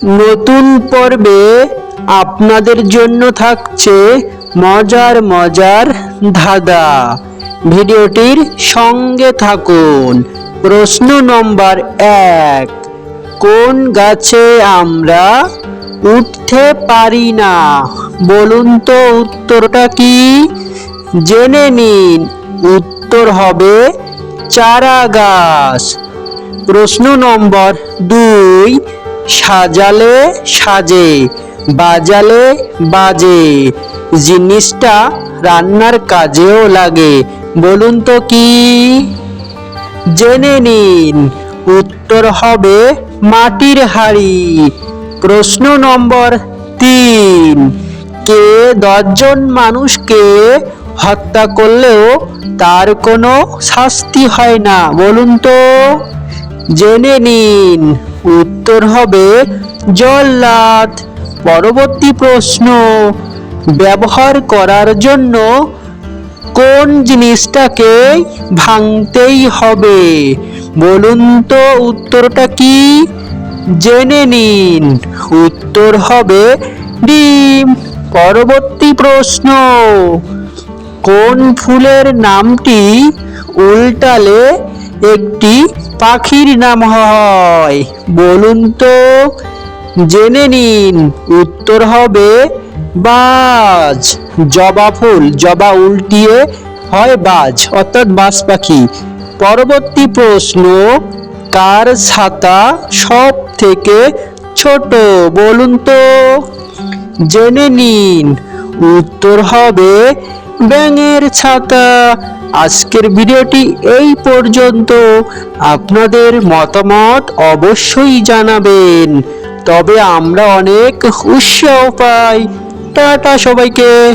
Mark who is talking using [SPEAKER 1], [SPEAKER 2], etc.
[SPEAKER 1] নতুন পর্বে আপনাদের জন্য থাকছে মজার মজার ধাঁধা। ভিডিওটির সঙ্গে থাকুন। প্রশ্ন নম্বর এক, কোন গাছে আমরা উঠতে পারি না? বলুন তো উত্তরটা কি? জেনে নিন, উত্তর হবে চারা গাছ প্রশ্ন নম্বর দুই সাজালে সাজে, বাজালে বাজে। জিনিসটা রান্নার কাজেও লাগে, বলুন তো কি? জেনে নিন, উত্তর হবে মাটির হাড়ি। প্রশ্ন নম্বর তিন, কে দশজন মানুষকে হত্যা করলেও তার কোনো শাস্তি হয় না, বলুন তো? জেনে নিন। উত্তর হবে জল্লাদ। পরবর্তী প্রশ্ন, ব্যবহার করার জন্য কোন জিনিসটাকে ভাঙতেই হবে? বলুন তো উত্তরটা কি? জেনে নিন। উত্তর হবে ডিম। পরবর্তী প্রশ্ন, কোন ফুলের নামটি উল্টালে একটি পাখির নাম হয়। বলুন তো, জেনে নিন, উত্তর হবে বাজ। জবা ফুল, জবা উল্টিয়ে হয় বাজ, অর্থাৎ বাজ পাখি। পরবর্তী প্রশ্ন, কার ছাতা সব থেকে ছোট? বলুন তো। জেনে নিন, উত্তর হবে ব্যাঙের ছাতা। আজকের ভিডিওটি এই পর্যন্ত। আপনাদের মতামত অবশ্যই জানাবেন। তবে আমরা অনেক উৎসাহ পাই। টাটা সবাইকে।